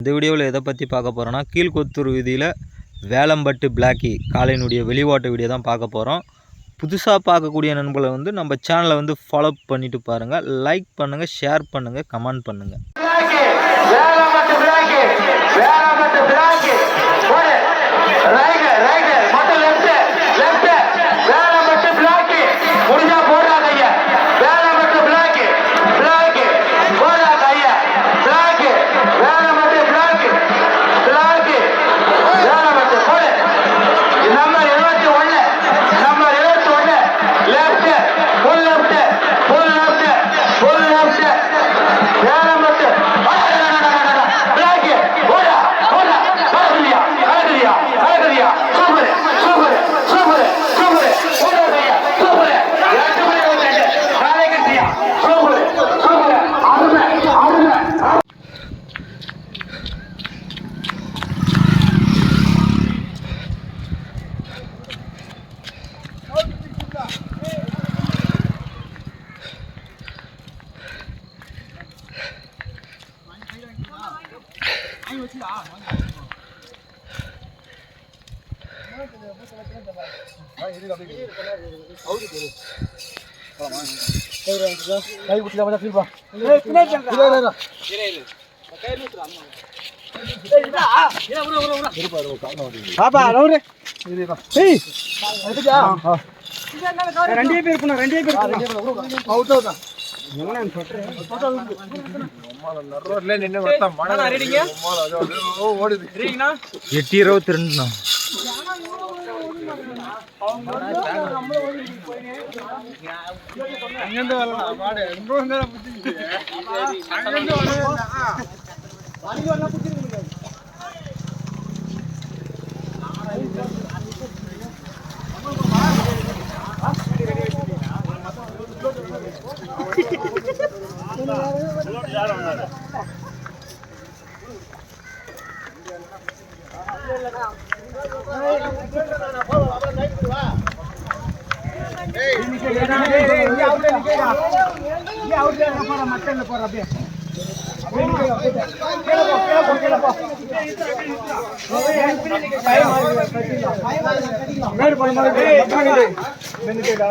இந்த வீடியோவில் எதை பற்றி பார்க்க போகிறோன்னா கீழ்கொத்தூர் வீதியில் வேலம்பட்டு பிளாக்கி காலையினுடைய வெளிவாட்டு வீடியோ தான் பார்க்க போகிறோம் புதுசாக பார்க்கக்கூடிய நண்பர்களை வந்து நம்ம சேனலை வந்து ஃபாலோ பண்ணிவிட்டு பாருங்கள் லைக் பண்ணுங்கள் ஷேர் பண்ணுங்கள் கமெண்ட் பண்ணுங்கள் பாப்பா ரவுரு ஏய் அதுக்கா ரெண்டே பேர் ரெண்டே பேர் அவுட் அவுட். எட்டு இருபத்தி ரெண்டுண்ணா. அங்கிருந்து வரலாம் மாடு ரொம்ப நேரம் புடிச்சிருக்கு அங்கிருந்து வரலாம் மட்டன்ல போற அப்படியே மேடு பண்ண மாதிரி பெனிஃபிட்டா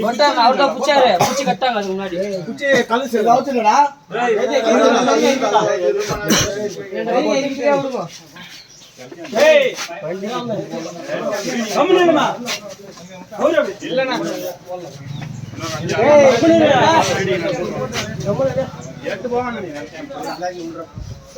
கொட்டாங்க அவர்தான் புடிச்சாரு புடிச்சு கட்டாங்க அதுக்கு முன்னாடி ரெண்டு கையை எரிக்கிட்டே விடுங்க